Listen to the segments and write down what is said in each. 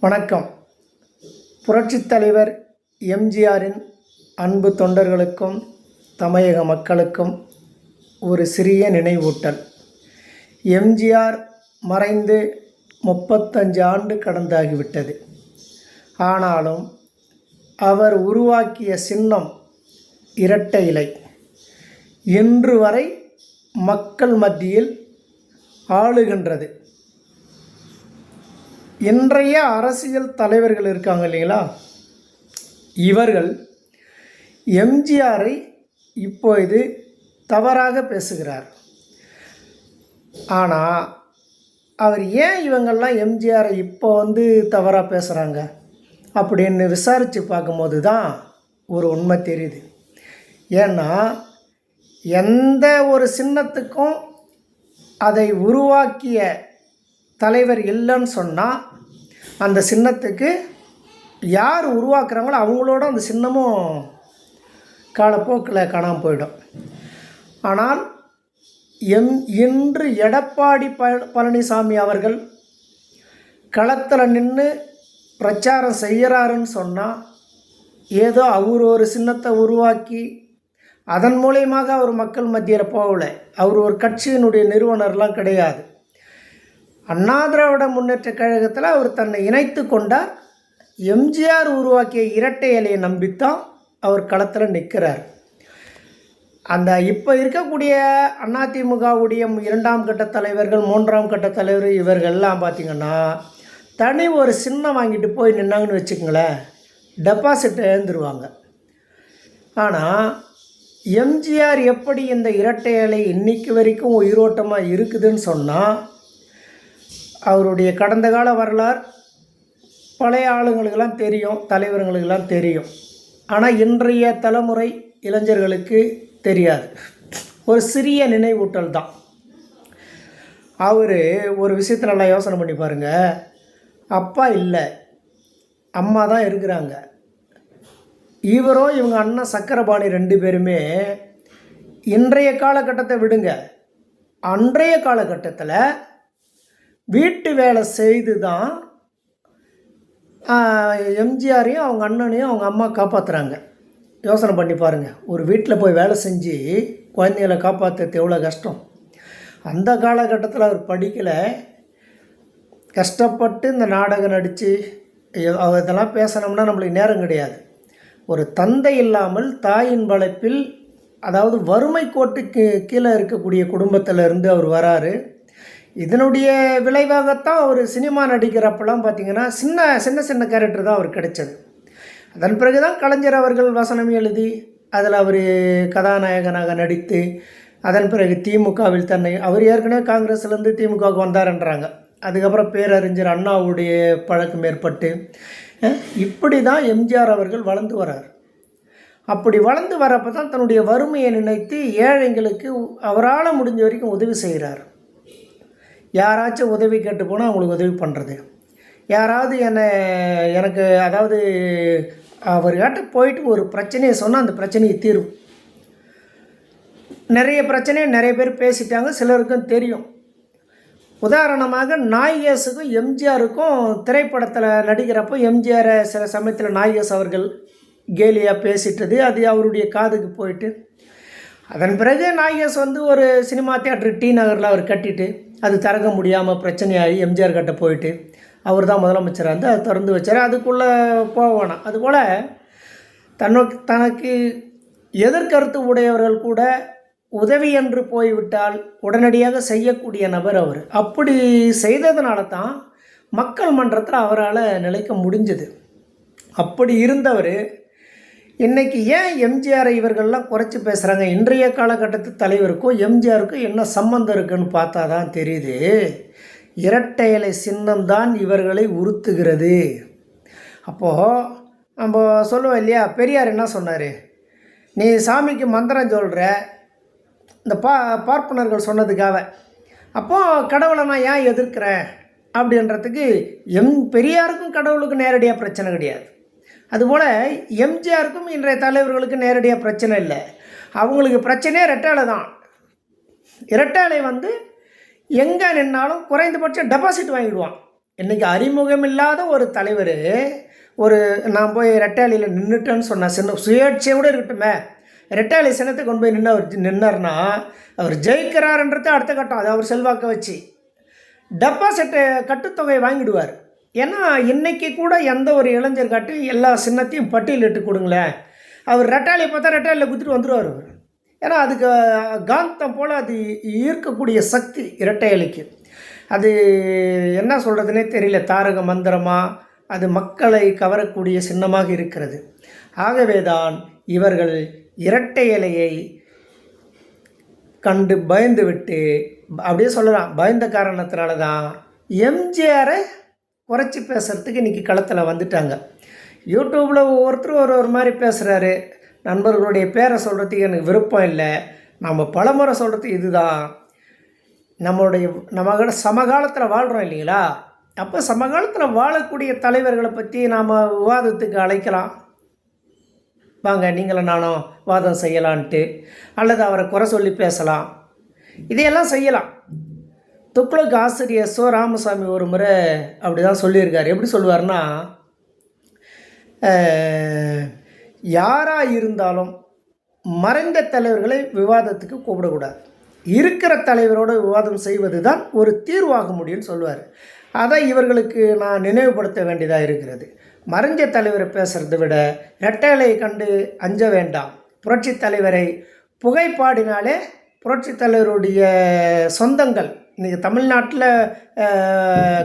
வணக்கம். புரட்சித் தலைவர் எம்ஜிஆரின் அன்பு தொண்டர்களுக்கும் தமிழக மக்களுக்கும் ஒரு சிறிய நினைவூட்டல். எம்ஜிஆர் மறைந்து முப்பத்தஞ்சு ஆண்டு கடந்தாகிவிட்டது. ஆனாலும் அவர் உருவாக்கிய சின்னம் இரட்டை இலை. இன்று வரை மக்கள் மத்தியில் ஆளுகின்றது. இன்றைய அரசியல் தலைவர்கள் இருக்காங்க இல்லைங்களா? இவர்கள் எம்ஜிஆரை இப்பொழுது தவறாக பேசுகிறார். ஆனால் அவர் ஏன் இவங்கள்லாம் எம்ஜிஆரை இப்போ வந்து தவறாக பேசுகிறாங்க அப்படின்னு விசாரித்து பார்க்கும்போது தான் ஒரு உண்மை தெரியுது. ஏன்னா எந்த ஒரு சின்னத்துக்கும் அதை உருவாக்கிய தலைவர் இல்லைன்னு சொன்னால் அந்த சின்னத்துக்கு யார் உருவாக்குறாங்களோ அவங்களோட அந்த சின்னமும் காலப்போக்கில் காணாமல் போயிடும். ஆனால் எம் இன்று எடப்பாடி ப பழனிசாமி அவர்கள் களத்தில் நின்று பிரச்சாரம் செய்கிறாருன்னு சொன்னால் ஏதோ அவர் ஒரு சின்னத்தை உருவாக்கி அதன் மூலயமாக அவர் மக்கள் மத்தியில் போகலை. அவர் ஒரு கட்சியினுடைய நிறுவனர்லாம் கிடையாது. அண்ணா திராவிட முன்னேற்ற கழகத்தில் அவர் தன்னை இணைத்து கொண்டார். எம்ஜிஆர் உருவாக்கிய இரட்டை இலையை நம்பித்தான் அவர் களத்தில் நிற்கிறார். அந்த இப்போ இருக்கக்கூடிய அதிமுகவுடைய இரண்டாம் கட்ட தலைவர்கள் மூன்றாம் கட்ட தலைவர் இவர்கள்லாம் பார்த்திங்கன்னா தனி ஒரு சின்னம் வாங்கிட்டு போய் நின்னாங்கன்னு வச்சுக்கோங்களேன் டெபாசிட் எழுந்துருவாங்க ஆனால் எம்ஜிஆர் எப்படி இந்த இரட்டை இலை இன்னைக்கு வரைக்கும் உயிரோட்டமாக இருக்குதுன்னு சொன்னால் அவருடைய கடந்த கால வரலாறு பழைய ஆளுங்களுக்கெல்லாம் தெரியும் தலைவர்களுக்கெல்லாம் தெரியும். ஆனால் இன்றைய தலைமுறை இளைஞர்களுக்கு தெரியாது. ஒரு சிறிய நினைவூட்டல் தான். அவர் ஒரு விஷயத்தை நல்லா யோசனை பண்ணி பாருங்கள் அப்பா இல்லை அம்மா தான் இருக்கிறாங்க. இவரோ இவங்க அண்ணன் சக்கரபாணி ரெண்டு பேருமே இன்றைய காலகட்டத்தை விடுங்க. அன்றைய காலகட்டத்தில் வீட்டு வேலை செய்து தான் எம்ஜிஆரையும் அவங்க அண்ணனையும் அவங்க அம்மா காப்பாற்றுறாங்க யோசனை பண்ணி பாருங்கள் ஒரு வீட்டில் போய் வேலை செஞ்சு குழந்தைகளை காப்பாற்றுறது எவ்வளோ கஷ்டம். அந்த காலகட்டத்தில் அவர் படிக்கலை. கஷ்டப்பட்டு இந்த நாடகம் நடித்து இதெல்லாம் பேசணும்னா நம்மளுக்கு நேரம் கிடையாது. ஒரு தந்தை இல்லாமல் தாயின் வளர்ப்பில் அதாவது வறுமை கோட்டுக்கு கீழே இருக்கக்கூடிய குடும்பத்தில் இருந்து அவர் வராரு. இதனுடைய விளைவாகத்தான் அவர் சினிமா நடிக்கிறப்பெல்லாம் பார்த்திங்கன்னா சின்ன சின்ன சின்ன கேரக்டர் தான் அவர் கிடைச்சது. அதன் பிறகு தான் கலைஞர் அவர்கள் வசனம் எழுதி அதில் அவர் கதாநாயகனாக நடித்து அதன் பிறகு திமுகவில் தன்னை அவர் ஏற்கனவே காங்கிரஸ்லேருந்து திமுகவுக்கு வந்தார்ன்றாங்க. அதுக்கப்புறம் பேரறிஞர் அண்ணாவுடைய பழக்கம் ஏற்பட்டு இப்படி தான் எம்ஜிஆர் அவர்கள் வளர்ந்து வரார். அப்படி வளர்ந்து வரப்போ தான் தன்னுடைய வறுமையை நினைத்து ஏழைங்களுக்கு அவரால் முடிஞ்ச வரைக்கும் உதவி செய்கிறார். யாராச்சும் உதவி கேட்டு போனால் அவங்களுக்கு உதவி பண்ணுறது யாராவது என்னை எனக்கு அதாவது அவர்கிட்ட போயிட்டு ஒரு பிரச்சனையை சொன்னால் அந்த பிரச்சனையை தீரும். நிறைய பிரச்சனையை நிறைய பேர் பேசிட்டாங்க சிலருக்கும் தெரியும். உதாரணமாக நாயகேஸுக்கும் எம்ஜிஆருக்கும் திரைப்படத்தில் நடிக்கிறப்போ எம்ஜிஆரை சில சமயத்தில் நாயகேஸ் அவர்கள் கேலியாக பேசிட்டது அது அவருடைய காதுக்கு போயிட்டு அதன் பிறகு நாயகேஸ் வந்து ஒரு சினிமா தேட்டர் டி நகரில் அவர் கட்டிட்டு அது திறக்க முடியாமல் பிரச்சனையாகி எம்ஜிஆர் கிட்ட போயிட்டு அவர் தான் முதலமைச்சராக இருந்து அதை திறந்து வச்சார். அதுக்குள்ளே போக வேணாம். அதுபோல் தன்னோக்கு தனக்கு எதிர்கருத்து உடையவர்கள் கூட உதவி என்று போய்விட்டால் உடனடியாக செய்யக்கூடிய நபர் அவர். அப்படி செய்ததுனால தான் மக்கள் மன்றத்தில் அவரால் நிலைக்க முடிஞ்சது. அப்படி இருந்தவர் இன்றைக்கி ஏன் எம்ஜிஆரை இவர்கள்லாம் குறைச்சி பேசுகிறாங்க இன்றைய காலகட்டத்து தலைவருக்கும் எம்ஜிஆருக்கும் என்ன சம்மந்தம் இருக்குன்னு பார்த்தா தான் தெரியுது. இரட்டை இலை சின்னம்தான் இவர்களை உறுத்துகிறது. அப்போது நம்ம சொல்லுவோம் இல்லையா? பெரியார் என்ன சொன்னார்? நீ சாமிக்கு மந்திரம் சொல்கிற இந்த பா பார்ப்பனர்கள் சொன்னதுக்காக. அப்போது கடவுளை நான் ஏன் எதிர்க்கிறேன்? அப்படின்றதுக்கு எம் பெரியாருக்கும் கடவுளுக்கும் நேரடியாக பிரச்சனை கிடையாது. அதுபோல் எம்ஜிஆருக்கும் இன்றைய தலைவர்களுக்கும் நேரடியாக பிரச்சனை இல்லை. அவங்களுக்கு பிரச்சனையே ரெட்டாலை தான். இரட்டாலை வந்து எங்கே நின்னாலும் குறைந்தபட்சம் டெபாசிட் வாங்கிடுவான். இன்றைக்கி அறிமுகம் இல்லாத ஒரு தலைவர் ஒரு நான் போய் ரெட்டாலையில் நின்றுட்டேன்னு சொன்ன சின்ன சுயேட்சையோடு இருக்கட்டுமே. ரெட்டாலை சின்னத்தை கொண்டு போய் நின்று அவர் நின்னார்னா அவர் ஜெயிக்கிறாருன்றது அடுத்த கட்டம் அது அவர் செல்வாக்க வச்சு. டெபாசிட்டு கட்டுத்தொகை வாங்கிடுவார். ஏன்னா இன்னைக்கு கூட எந்த ஒரு இளைஞர் காட்டி எல்லா சின்னத்தையும் பட்டியலிட்டு கொடுங்களேன். அவர் ரெட்டாலியை பார்த்தா ரெட்டாலியில் குத்திட்டு வந்துடுவார் அவர். ஏன்னா அதுக்கு காந்தம் போல் அது ஈர்க்கக்கூடிய சக்தி இரட்டை இலைக்கு அது என்ன சொல்கிறதுனே தெரியல. தாரக மந்திரமா? அது மக்களை கவரக்கூடிய சின்னமாக இருக்கிறது. ஆகவே தான் இவர்கள் இரட்டை இலையை கண்டு பயந்து விட்டு அப்படியே சொல்லலாம். பயந்த காரணத்தினால தான் எம்ஜிஆரை குறைச்சி பேசுகிறதுக்கு இன்றைக்கி களத்தில் வந்துட்டாங்க. யூடியூப்பில் ஒவ்வொருத்தரும் ஒரு ஒரு மாதிரி பேசுகிறாரு நண்பர்களுடைய பேரை சொல்கிறதுக்கு எனக்கு விருப்பம் இல்லை. நம்ம பலமுறை சொல்கிறது இதுதான். நம்மளுடைய நம்ம சமகாலத்தில் வாழ்கிறோம் இல்லைங்களா? அப்போ சமகாலத்தில் வாழக்கூடிய தலைவர்களை பற்றி நாம் விவாதத்துக்கு அழைக்கலாம். வாங்க நீங்களும் நானும் வாதம் செய்யலான்ட்டு அல்லது அவரை குறை சொல்லி பேசலாம். இதையெல்லாம் செய்யலாம். துக்ளக் ஆசிரியர் சோ ராமசாமி ஒரு முறை அப்படி தான் சொல்லியிருக்காரு. எப்படி சொல்லுவார்னா யாராக இருந்தாலும் மறைந்த தலைவர்களை விவாதத்துக்கு கூப்பிடக்கூடாது. இருக்கிற தலைவரோட விவாதம் செய்வது தான் ஒரு தீர்வாக முடியும்னு சொல்லுவார். அதை இவர்களுக்கு நான் நினைவுபடுத்த வேண்டியதாக இருக்கிறது. மறைஞ்ச தலைவரை பேசுகிறத விட ரெட்டைலை கண்டு அஞ்ச வேண்டாம். புரட்சி தலைவரை புகைப்பாடினாலே புரட்சி தலைவருடைய சொந்தங்கள் இன்றைக்கி தமிழ்நாட்டில்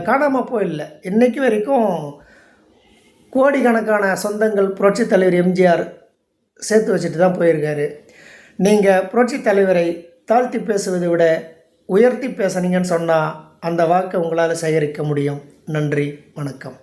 காணாமல் போயில்லை. இன்றைக்கு வரைக்கும் கோடிக்கணக்கான சொந்தங்கள் புரட்சி தலைவர் எம்ஜிஆர் சேர்த்து வச்சுட்டு தான் போயிருக்காரு. நீங்கள் புரட்சி தலைவரை தாழ்த்தி பேசுவதை விட உயர்த்தி பேசுனீங்கன்னு சொன்னால் அந்த வாக்கை உங்களால் சேகரிக்க முடியும். நன்றி வணக்கம்.